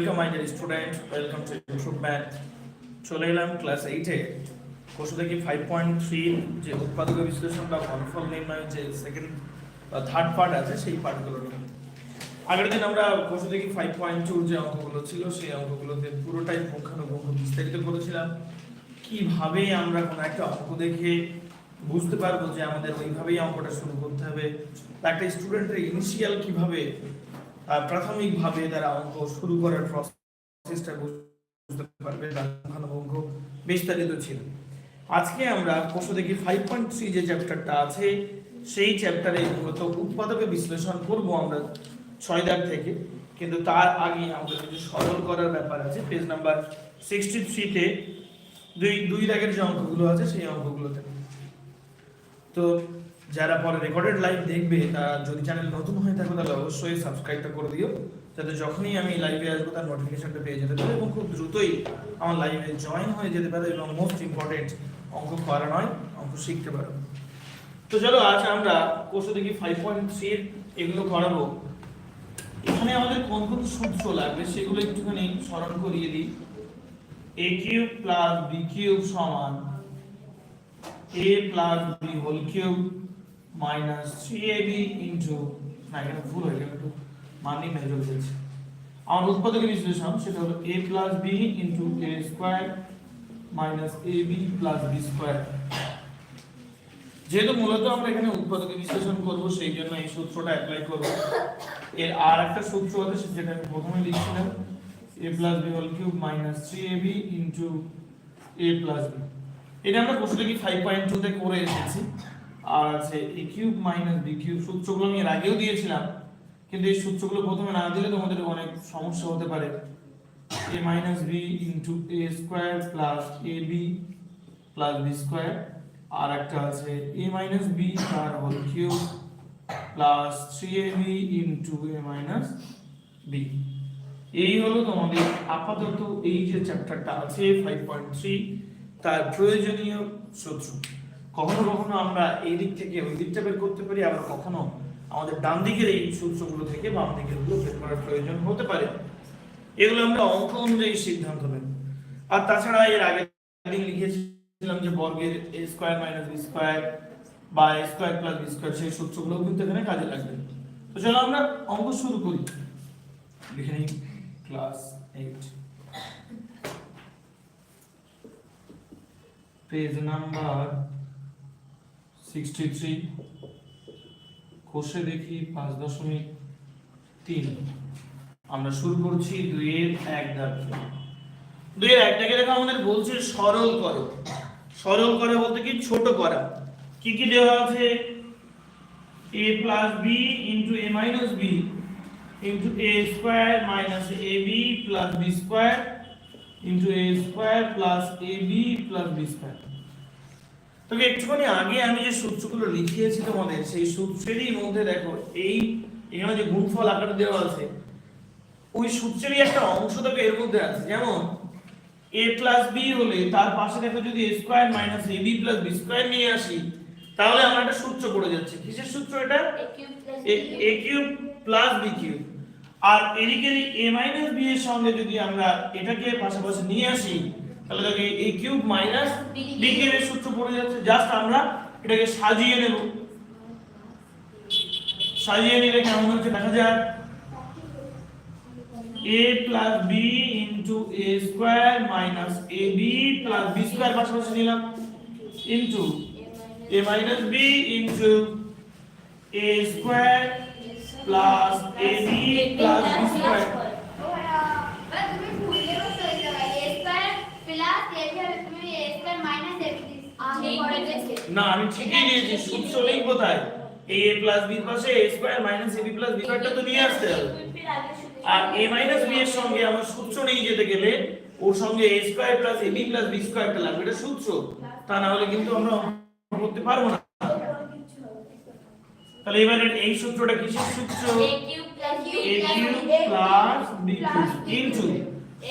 Welcome my student welcome to improve math চলে এলাম class এইটে কোর্স দেখি ফাইভ পয়েন্ট থ্রি যে উৎপাদক বিশ্লেষণ বা ঘনফল নির্ণয় যে সেকেন্ড বা থার্ড পার্ট আছে, সেই পার্টগুলো আগের দিন আমরা কোর্স দেখি ফাইভ পয়েন্ট টুর যে অঙ্কগুলো ছিল, সেই অঙ্কগুলোতে পুরোটাই পুঙ্খানুপুঙ্খ বিস্তারিত করেছিলাম। কীভাবে আমরা কোনো একটা অঙ্ক দেখে বুঝতে পারব যে আমাদের ওইভাবেই অঙ্কটা শুরু করতে হবে? একটা স্টুডেন্টের ইনিশিয়াল কীভাবে প্রাথমিকভাবে তারা অঙ্ক শুরু করার প্রসেসটা বুঝতে পারবে, তার পুঙ্খানুপুঙ্খ বিস্তারিত ছিল। আজকে আমরা কোর্স দেখি ফাইভ পয়েন্ট থ্রি যে চ্যাপ্টারটা আছে, সেই চ্যাপ্টারে মূলত উৎপাদকে বিশ্লেষণ করব আমরা ছয় দাগ থেকে, কিন্তু তার আগে আমাদের কিছু সরল করার ব্যাপার আছে। পেজ নাম্বার সিক্সটি থ্রিতে দুই দুই দাগের যে অঙ্কগুলো আছে, সেই অঙ্কগুলোতে। তো যারা পরে রেকর্ডেড লাইভ দেখবে, তারা যদি চ্যানেল নতুন হয়ে থাকে, তাহলে অবশ্যই সাবস্ক্রাইবটা করে দিও। যাতে যখনই আমি লাইভে আসব, তার নোটিফিকেশনটা পেয়ে যেতে পারো এবং খুব দ্রুতই আমার লাইভে জয়েন হয়ে যেতে পারে এবং মোস্ট ইম্পর্টেন্ট অঙ্ক করা নয়, অঙ্ক শিখতে পারো। তো চলো, আজ আমরা কোর্স দেখি ফাইভ পয়েন্ট থ্রি এগুলো করাবো। এখানে আমাদের কোন কোন সূত্র লাগবে, সেগুলো একটুখানি স্মরণ করিয়ে দিই। A cube plus B cube সমান A plus B whole cube minus three A into না, এখানে ভুল হয়ে গেল একটু মানি মেজর হয়েছে আমার উৎপাদকের বিশ্লেষণ, সেটা হলো a plus B into A square minus A B plus B square যেহেতু মূলত আমরা এখানে উৎপাদকের বিশ্লেষণ করব, সেই জন্য এই সূত্রটা অ্যাপ্লাই করব। এর আর একটা সূত্র আছে, যেটা আমি প্রথমে লিখছিলাম। A plus b whole cube minus three a b into a plus b এটা আমরা প্রশ্নটা কি ফাইভ পয়েন্ট টু তে করে এসেছি। আর আছে a cube minus b cube সূত্রগুলো আমি আগেও দিয়েছিলাম। কিন্তু এই সূত্রগুলো প্রথমে না দিলে তোমাদের অনেক সমস্যা হতে পারে। Minus square plus a b plus b square আর একটা আছে এ মাইনাস তার whole cube plus three a b a minus b এই হলো তোমাদের আপাতত এই যে চ্যাপ্টারটা আছে ফাইভ পয়েন্ট থ্রি তার প্রয়োজনীয় সূত্র। কখনো কখনো আমরা এই দিক থেকে ওই দিকটা বের করতে পারি, আবার কখনো আমাদের ডান দিকের এই সূত্রগুলো থেকে বাম দিকেরগুলো বের করার প্রয়োজন হতে পারে। এগুলো আমরা অঙ্ক অনুযায়ী সিদ্ধান্ত নেব। আর তাছাড়া এর আগে দিন লিখেছিলাম যে বর্গের a square minus b square বা a square plus b square সেই সূত্রগুলো কিন্তু এখানে কাজে লাগবে। তো চলো আমরা অঙ্ক শুরু করি। লিখে নিই। Class eight page number sixty three কোষে দেখি পাঁচ দশমিক তিন। আমরা শুরু করছি দুইয়ের এক দাগ। দুইয়ের এক দাগে দেখো আমাদের বলছে সরল করো। সরল করা বলতে কি? ছোট করা। কি কি দেওয়া আছে? A plus b into a minus b into a square minus a b plus b square into a square plus a b plus b square তবে একটুখানি আগে আমি যে সূত্রগুলো লিখিয়েছি তোমাদের সেই সূত্রেরই মধ্যে দেখো এই এখানে যে গুণফল আকারে দেওয়া আছে ওই সূত্রেরই একটা অংশ দেখো এর মধ্যে আছে। যেমন a প্লাস বি হলে তার পাশে দেখো যদি a square minus a b plus b square নিয়ে আসি তাহলে আমার একটা সূত্র পড়ে যাচ্ছে। কিসের সূত্র এটা? A cube plus b cube আর এদিকে এ মাইনাস বি এর সঙ্গে যদি আমরা এটাকে পাশাপাশি নিয়ে আসি তাহলে দেখো এ কিউব মাইনাস বি কিউবের সূত্র পড়ে যাচ্ছে। জাস্ট আমরা এটাকে সাজিয়ে নেব। সাজিয়ে নিলে কেমন হচ্ছে দেখা যাক। a plus b into a square minus ab plus b square পাশাপাশি নিলাম। Into a minus b into a square plus ab plus b square না আমি ঠিকই নিয়েছি সূত্র নেই কোথায় এই a প্লাস b পাশে a square minus ab plus b স্কয়ারটা তো নিয়ে আসতে হবে। আর a মাইনাস b এর সঙ্গে আমার সূত্র নিয়ে যেতে গেলে ওর সঙ্গে a square plus ab plus b স্কয়ারটা লাগবে এটা সূত্র। তা না হলে কিন্তু আমরা করতে পারব না। তাহলে এবারে এই সূত্রটা কিসের সূত্র? A cube plus b cube into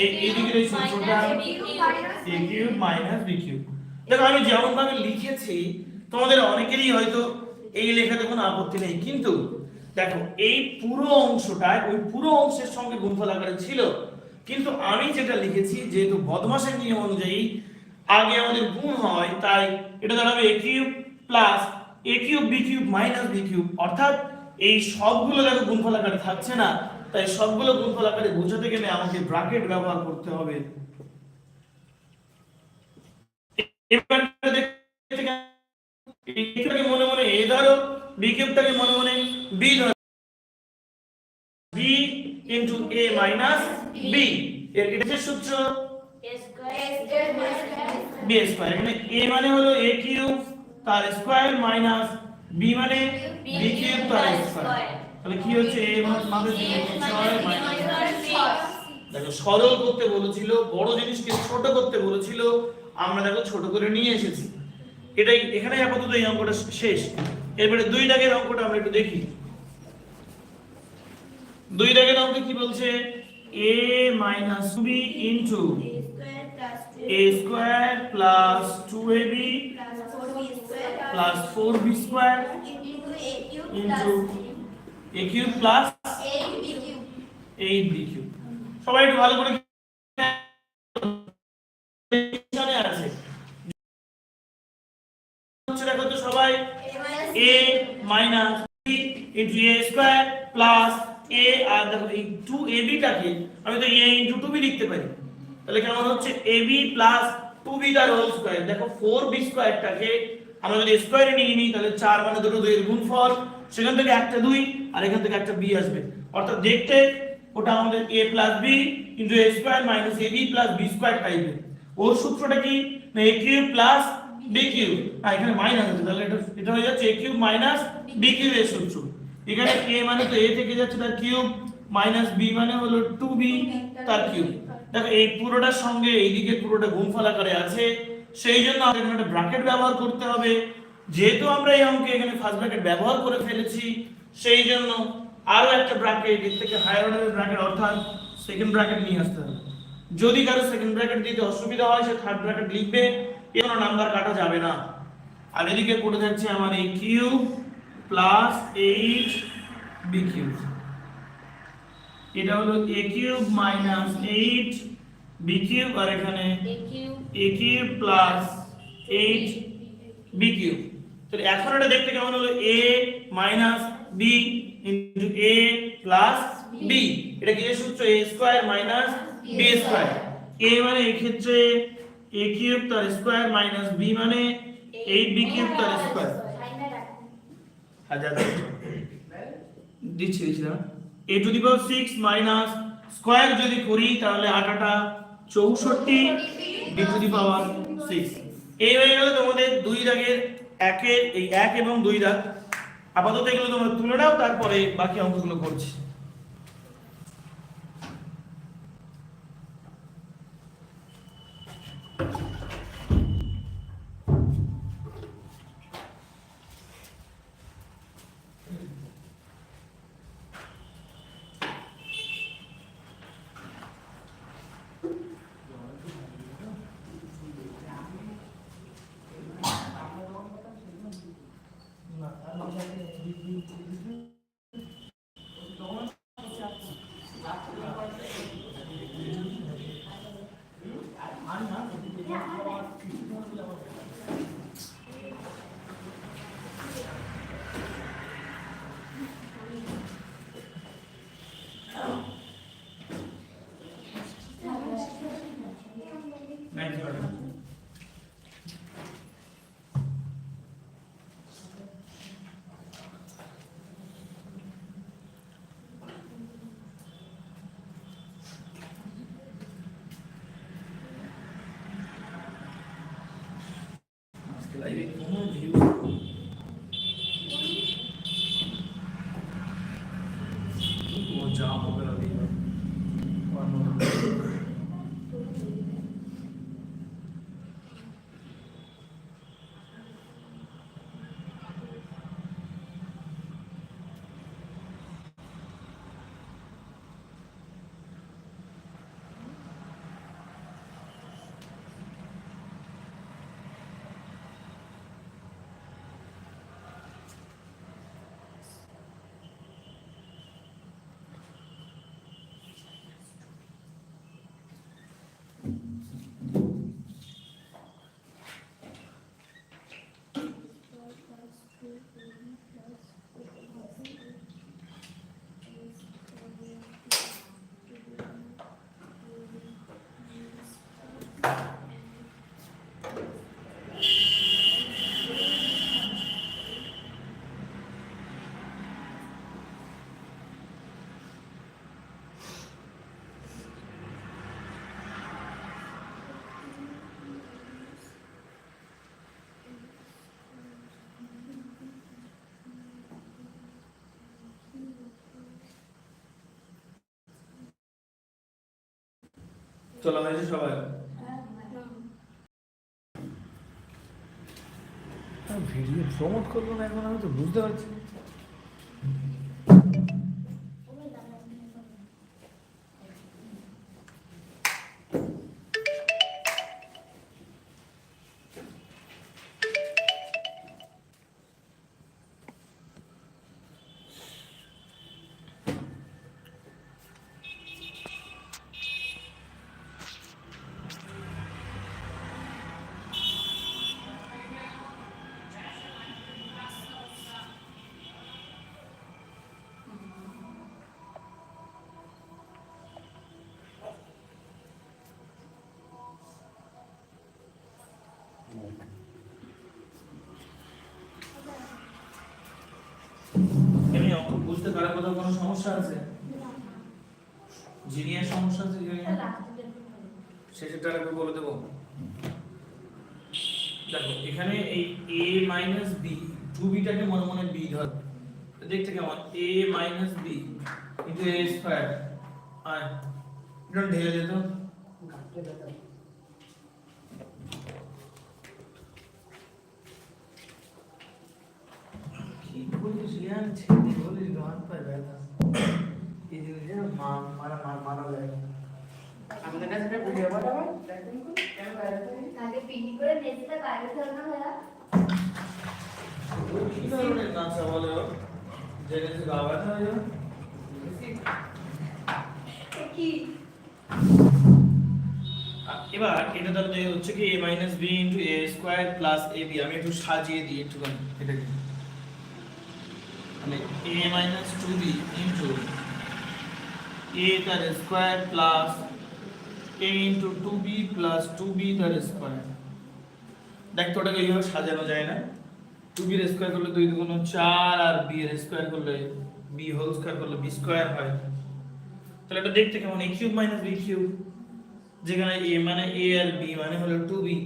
এই এদিকের এই সূত্রটা a cube minus b cube দেখো, আমি যেমন ভাবে লিখেছি, তোমাদের অনেকেরই হয়তো এই লেখাতে কোনো আপত্তি নেই। কিন্তু দেখো, এই পুরো অংশটা, ওই পুরো অংশের সঙ্গে গুণফল আকারে ছিল। কিন্তু আমি যেটা লিখেছি, যেহেতু বদমাসের নিয়ম অনুযায়ী আগে আমাদের গুণ হয়, তাই এটা দাঁড়াবে a cube plus a cube b cube minus b cube অর্থাৎ এই সবগুলো দেখো গুণফল আকারে থাকছে না। তাই সবগুলো গুণফল আকারে বোঝাতে গেলে আমাকে ব্র্যাকেট ব্যবহার করতে হবে। মনে মনে এ ধরো মনে মনে বি ধরো। B into a minus b এর এটা সূত্র? বি এখানে এ মানে হলো এ কিউব তার স্কয়ার মাইনাস বি মানে বি কিউব তার তাহলে কি হচ্ছে? এ মানে দেখো, সরল করতে বলেছিল, বড় জিনিসকে ছোট করতে বলেছিল আমরা দেখো ছোট করে নিয়ে এসেছি। এটাই এখানে আপাতত এই অঙ্কটা শেষ। এরপরে দুই দাগের অঙ্কটা আমরা একটু দেখি। দুই দাগের অঙ্কে কি বলছে? A minus b into a square plus 2ab plus 4b square into a cube plus 8b cube সবাই একটু ভালো করে এখানে আছে হচ্ছে দেখো তো সবাই a minus b into a square plus a আর দেখো এই 2ab টাকে আমি তো a ইনটু 2b লিখতে পারি। তাহলে কেমন হচ্ছে? ab প্লাস 2b তার হোল স্কয়ার দেখো 4b স্কয়ারটাকে আমরা যদি স্কয়ারে নিয়ে নিই, তাহলে 4 মানে দুটো দুইয়ের গুণফল, সেখান থেকে একটা 2 আর এখান থেকে একটা b আসবে। অর্থাৎ দেখতে, ওটা আমাদের a plus b into a square minus ab plus b square টাইপের ওর সূত্রটা কি? না, a cube plus b cube হ্যাঁ এখানে মাইনাস তাহলে এটা হয়ে যাচ্ছে কিউব মাইনাস a মানে তো a থেকে যাচ্ছে কিউব মাইনাস b মানে হলো 2b তার কিউব এই পুরোটার সঙ্গে এইদিকে পুরোটা আছে, সেই জন্য একটা ব্র্যাকেট ব্যবহার করতে হবে। যেহেতু আমরা এই অঙ্কে এখানে ফার্স্ট ব্র্যাকেট ব্যবহার করে ফেলেছি, সেই জন্য আরও একটা ব্র্যাকেট এর থেকে হায়ার ব্র্যাকেট অর্থাৎ সেকেন্ড ব্র্যাকেট নিয়ে আসতে হবে। যদি কারও সেকেন্ড ব্র্যাকেট দিতে অসুবিধা হয়, সে থার্ড ব্র্যাকেট লিখবে। কোনো নাম্বার কাটা যাবে না। আর এদিকে পড়ে যাচ্ছে আমার এই cube plus eight b cube এটা হলো a cube minus eight b cube আর এখানে a cube plus eight b cube তো এখন এটা দেখতে কেমন হলো? A minus b into a plus b এটা কি সূত্র? A square minus b square a মানে এই ক্ষেত্রে এ কিউব তার স্কয়ার মাইনাস বি মানে এইট বি কিউব তার স্কয়ার হাজার দিচ্ছি দিচ্ছি দাঁড়া a to the power six minus square যদি করি, তাহলে আটাটা চৌষট্টি b to the power six এই হয়ে গেল তোমাদের দুই দাগের একের, এই এক এবং দুই দাগ। আপাতত এগুলো তোমরা তুলে নাও, তারপরে বাকি অঙ্কগুলো করছি। চলা হয়েছে সবাই। ভিডিও প্রমোট করব না এখন আমি তো বুঝতে পারছি। এমনি অঙ্ক বুঝতে কারও কোথাও কোনো সমস্যা আছে? জিনিয়ার সমস্যা আছে জিনিয়ার শেষেরটা একবার বলে। দেবো। দেখো এখানে এই a মাইনাস বি টু বিটাকে মনে মনে বি ধর। দেখতে কেমন? A minus b into a square আর এটা ঢেলে যেত কি বলিস রিয়ান ছেলে বলিস গান পায় ব্যথা এই জিনিসটা মা- মারা মারা- মারা যায়। আমাদের কাছে একটা ভিডিও পাঠাবো দেখুন কেন বাইরে আগে পিকনিক করে নেচতে বাইরে চলো না কি ধরনের নাচা বলে ও? যে গা ব্যথা হয়ে যাবে? কি? এবার এটা তাহলে হচ্ছে কি a minus b into a square plus a b আমি একটু সাজিয়ে দিই একটুখানি। এটাকে মানে a minus two b into a তার square plus a into two b plus two b তার স্কোয়ার দেখ তো ওটাকে এইভাবে সাজানো যায় না। টু বির স্কোয়ার করলে দুই দুগুণ চার আর বি এর স্কোয়ার করলে বি হোল স্কোয়ার করলে বি স্কোয়ার হয়। তাহলে এটা দেখতে কেমন? A cube minus b cube যেখানে এ মানে এ আর বি মানে হলো টু বি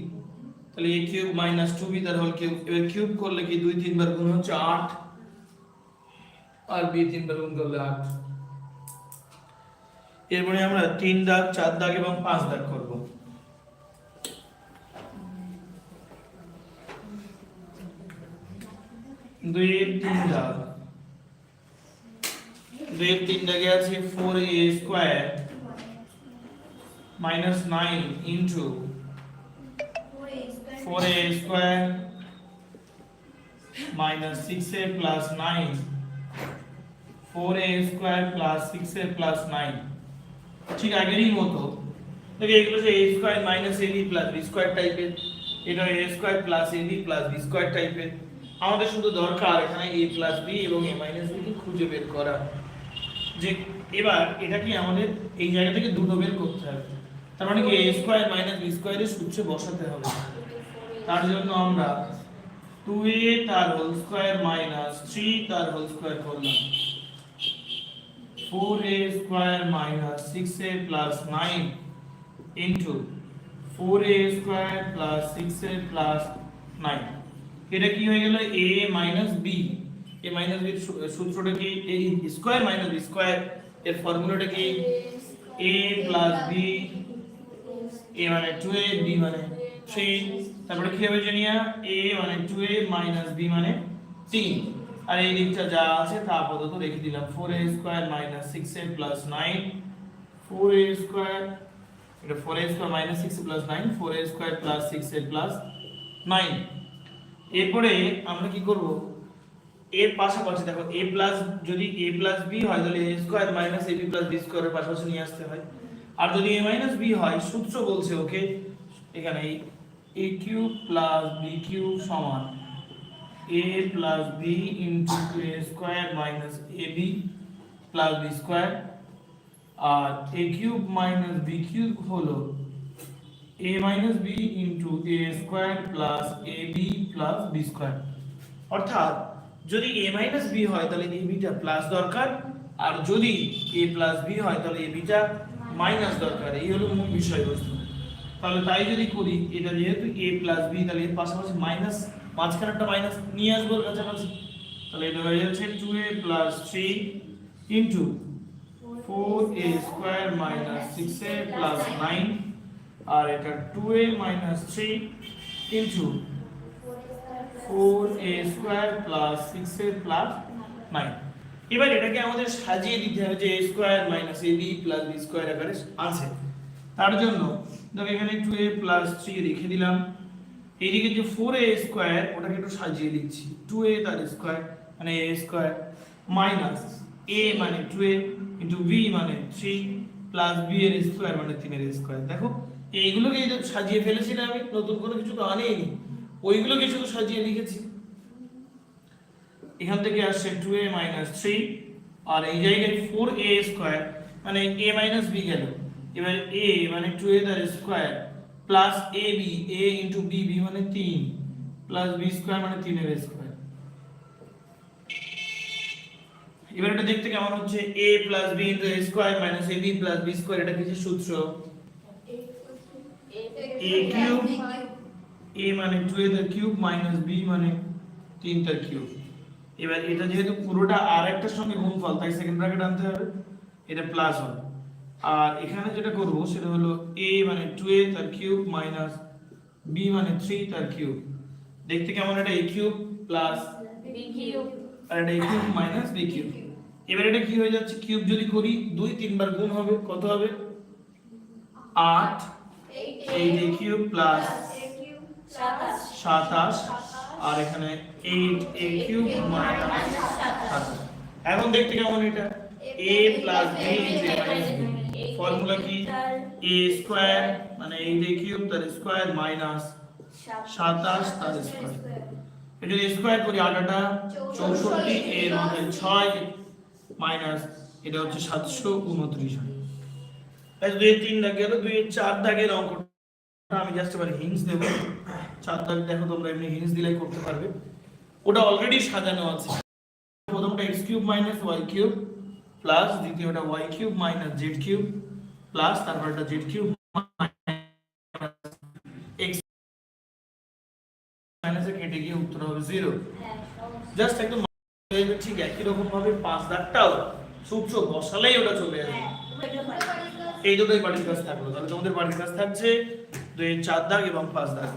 তাহলে a cube minus two b তার হোল কিউব এবার কিউব করলে কি দুই তিনবার গুণ হচ্ছে আট? আর বি তিনবার গুণ করলে আট। এরপরে আমরা তিন দাগ, চার দাগ এবং পাঁচ দাগ করব। দুই তিন দাগ। দুই তিন দাগে আছে four a square minus 9 into পুরো square 4a square minus 6a plus 9 4a square plus 6a plus 9 ঠিক আগেরই মতো। দেখে এগুলো যে a square minus ab plus b square টাইপের এটা a square plus ab plus b square টাইপের আমাদের শুধু দরকার এখানে a plus b এবং a minus b কে খুঁজে বের করা। যে এবার এটা কি আমাদের এই জায়গা থেকে দুটো বের করতে হবে? তার মানে কি a স্কয়ার মাইনাস b স্কয়ারের সূত্রে বসাতে হবে। তার জন্য আমরা 2a তার হোল স্কয়ার মাইনাস 3 তার হোল স্কয়ার করলাম। 4a square minus 6a plus 9 into 4a square plus 6a plus 9 এটা কি হয়ে গেল? A minus b. A minus b সূত্রটা কি? A square minus b square এর ফর্মুলাটা কি? A প্লাস b a মানে 2a b মানে 3 তারপরে কি হবে জানিয়া? A মানে 2a মাইনাস b মানে 3 আর এই দিকটা যা আছে তা আপাতত রেখে দিলাম। 4a square minus six 6a plus 9 4a square এটা four 4a square minus 6a plus 9 4a square plus six 6a plus 9 এরপরে আমরা কি করব? এর পাশাপাশি দেখো, a প্লাস যদি a প্লাস b হয়, তাহলে a square minus a ab plus b স্কয়ারের পাশাপাশি নিয়ে আসতে হয়। আর যদি a মাইনাস b হয়, সূত্র বলছে ওকে এখানে a cube plus b cube সমান a plus b into a square minus ab plus b square আর a cube minus b cube হলো a a b into a square plus a b plus b square অর্থাৎ যদি a minus B হয় তাহলে এ beta plus দরকার, আর যদি a plus b হয় তাহলে এ বিটা মাইনাস দরকার। এই হলো মূল বিষয়বস্তু। তাহলে তাই যদি করি, এটা যেহেতু a প্লাস বি তাহলে এর পাশাপাশি মাইনাস মাঝখানে একটা মাইনাস নিয়ে আসব কাছাকাছি। তাহলে এটা হয়ে যাচ্ছে two a plus three into four a square minus six a plus nine আর এটা two a minus three into four a square plus six a plus nine এবার এটাকে আমাদের সাজিয়ে দিতে হবে যে a square minus a b plus b square আকারে আছে। তার জন্য দেখো, এখানে টু এ প্লাস থ্রি রেখে দিলাম। এইদিকে যে ফোর এ স্কোয়ার ওটাকে একটু সাজিয়ে দিচ্ছি। টু এ তার স্কোয়ার মানে এ স্কোয়ার মাইনাস এ মানে টু এ ইন্টু বি মানে থ্রি প্লাস বি এর স্কোয়ার মানে তিনের স্কোয়ার দেখো, এইগুলোকে এই সাজিয়ে ফেলেছি না আমি, নতুন কোনো কিছু তো আনেইনি। ওইগুলোকে শুধু সাজিয়ে লিখেছি। এখান থেকে আসছে টু এ মাইনাস থ্রি আর এই জায়গায় ফোর এ স্কোয়ার মানে এ মাইনাস বি গেল। এবার এ মানে টু এ তার square plus a b a into b b মানে তিন প্লাস বি স্কোয়ার মানে তিনের স্কোয়ার এবার এটা দেখতে কেমন হচ্ছে? A plus b into a square minus a b plus b square এটা কিছু সূত্র? A কিউব এ মানে টু এ তার কিউব মাইনাস বি মানে তিন তার কিউব এবার এটা যেহেতু পুরোটা আর একটার সঙ্গে গুণফল, তাই সেকেন্ড ব্র্যাকেট আনতে হবে। এটা প্লাস হবে। আর এখানে যেটা করব সেটা হলো a মানে 2a তার কিউব মাইনাস b মানে 3 তার কিউব দেখতে কেমন এটা? A কিউব প্লাস আর এটা a cube minus b cube এবার এটা কি হয়ে যাচ্ছে? কিউব যদি করি দুই তিনবার গুণ হবে কত হবে? 8 8 a কিউব প্লাস সাতাশ। আর এখানে এইট এ কিউব মাইনাস সাতাশ। এখন দেখতে কেমন এটা? A plus b into a b formula কি? a স্কয়ার মানে এইট এ কিউব তার স্কয়ার মাইনাস সাতাশ তার স্কয়ার এটা যদি স্কয়ার করি আটাটা চৌষট্টি এর মধ্যে ছয় মাইনাস এটা হচ্ছে সাতশো উনত্রিশ। হয় তাই দুই তিন দাগ গেল দুই চার দাগের অঙ্কটা আমি জাস্ট এবার হিংস দেব। চার দাগ দেখো তোমরা এমনি হিংস দিলেই করতে পারবে। ওটা অলরেডি সাজানো আছে। প্রথমটা x cube minus y cube plus দ্বিতীয়টা y cube minus z cube plus তারপরটা জেড কিউব এক্স মাইনাসে কেটে গিয়ে উত্তর হবে জিরো জাস্ট একদম হয়ে ঠিক একই রকম ভাবে পাঁচ দাগটাও সূত্র বসালেই ওটা চলে আসবে। এই দুটোই বাড়ির কাজ থাকল। তাহলে তোমাদের বাড়ির কাজ থাকছে দুই চার দাগ এবং পাঁচ দাগ।